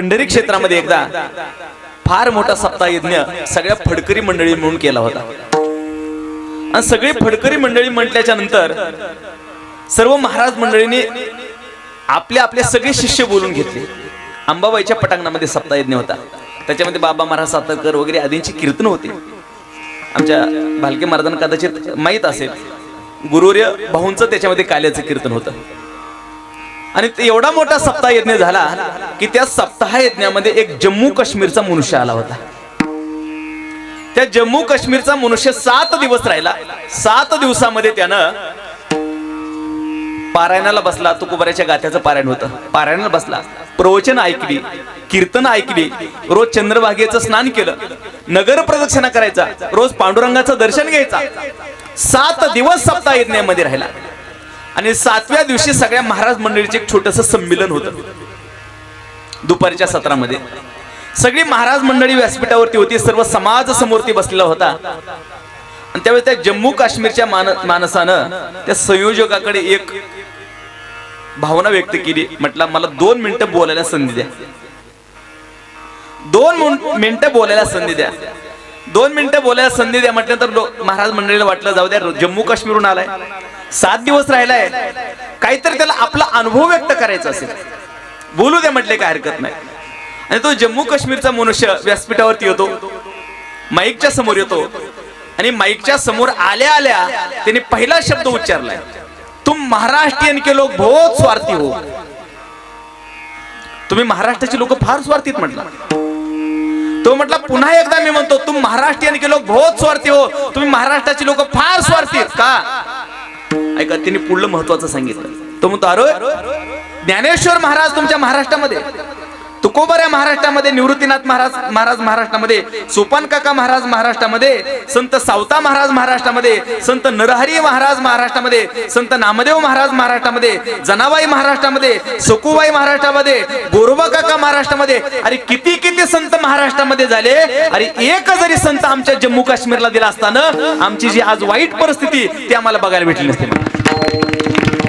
पंढरी क्षेत्रामध्ये एकदा फार मोठा सप्ताह यज्ञ सगळ्या फडकरी मंडळी म्हणून केला होता. आणि सगळी फडकरी मंडळी म्हटल्याच्या नंतर सर्व महाराज मंडळींनी आपले आपले सगळे शिष्य बोलून घेतले. अंबाबाईच्या पटांगणामध्ये सप्ताह यज्ञ होता. त्याच्यामध्ये बाबा महाराज सातारकर वगैरे आदींची कीर्तन होती. आमच्या भालके महाराजांना कदाचित माहीत असेल गुरुर्य भाऊंचं त्याच्यामध्ये काल्याचं कीर्तन होतं. आणि एवढा मोठा सप्ताह यज्ञ झाला की त्या सप्ताह यज्ञामध्ये एक जम्मू काश्मीरचा मनुष्य आला होता. त्या जम्मू काश्मीरचा मनुष्य सात दिवस राहिला. सात दिवसामध्ये त्यानं पारायणाला बसला. तुकोबऱ्याच्या गाथ्याचं पारायण होतं. पारायणाला बसला. प्रवचन ऐकली कीर्तन ऐकली. रोज चंद्रभागेचं स्नान केलं. नगर प्रदक्षिणा करायचा. रोज पांडुरंगाचं दर्शन घ्यायचा. सात दिवस सप्ताह यज्ञामध्ये राहिला. आणि सातव्या दिवशी सगळ्या महाराज मंडळीचे एक छोटस संमेलन होतं. दुपारच्या सत्रामध्ये. सगळी महाराज मंडळी व्यासपीठावरती होती सर्व समाज समोरती बसलेला होता. आणि त्यावेळी त्या जम्मू काश्मीरच्या मान माणसानं त्या संयोजकाकडे एक भावना व्यक्त केली. म्हटलं मला दोन मिनिटं बोलायला संधी द्या. दोन मिनिटं बोलायला संधी द्या. दोन मिनिटं बोलायला संधी द्या म्हटलं तर महाराज मंडळीला वाटलं जाऊ द्या जम्मू काश्मीरहून आलाय. सात दिवस राहिलाय. काहीतरी त्याला आपला अनुभव व्यक्त करायचा असेल. बोलू द्या म्हटले काय हरकत नाही. आणि तो जम्मू काश्मीरचा मनुष्य व्यासपीठावरती येतो. माईकच्या समोर येतो. आणि माईकच्या समोर आल्या आल्या त्याने पहिला शब्द उच्चारलाय. तुम महाराष्ट्रीयन के लोक बहुत स्वार्थी हो. तुम्ही महाराष्ट्राचे लोक फार स्वार्थीत म्हटला. तो म्हटला पुन्हा एकदा मी म्हणतो तुम्ही महाराष्ट्रीयन के लोक बहुत स्वार्थी हो. तुम्ही महाराष्ट्राचे लोक फार स्वार्थी आहेत. का? ऐका त्यांनी पुढलं महत्वाचं सांगितलं. तो म्हणतो अरे ज्ञानेश्वर महाराज तुमच्या महाराष्ट्रामध्ये तुकोबऱ्या महाराष्ट्रामध्ये निवृत्तीनाथ महाराज महाराज महाराष्ट्रामध्ये सोपान काका महाराज महाराष्ट्रामध्ये संत सावता महाराज महाराष्ट्रामध्ये संत नरहरी महाराज महाराष्ट्रामध्ये संत नामदेव महाराज महाराष्ट्रामध्ये जनाबाई महाराष्ट्रामध्ये सकुबाई महाराष्ट्रामध्ये गोरोबा काका महाराष्ट्रामध्ये अरे किती किती संत महाराष्ट्रामध्ये झाले? अरे एक जरी संत आमच्या जम्मू काश्मीरला दिला असताना आमची जी आज वाईट परिस्थिती ती आम्हाला बघायला भेटली नसते.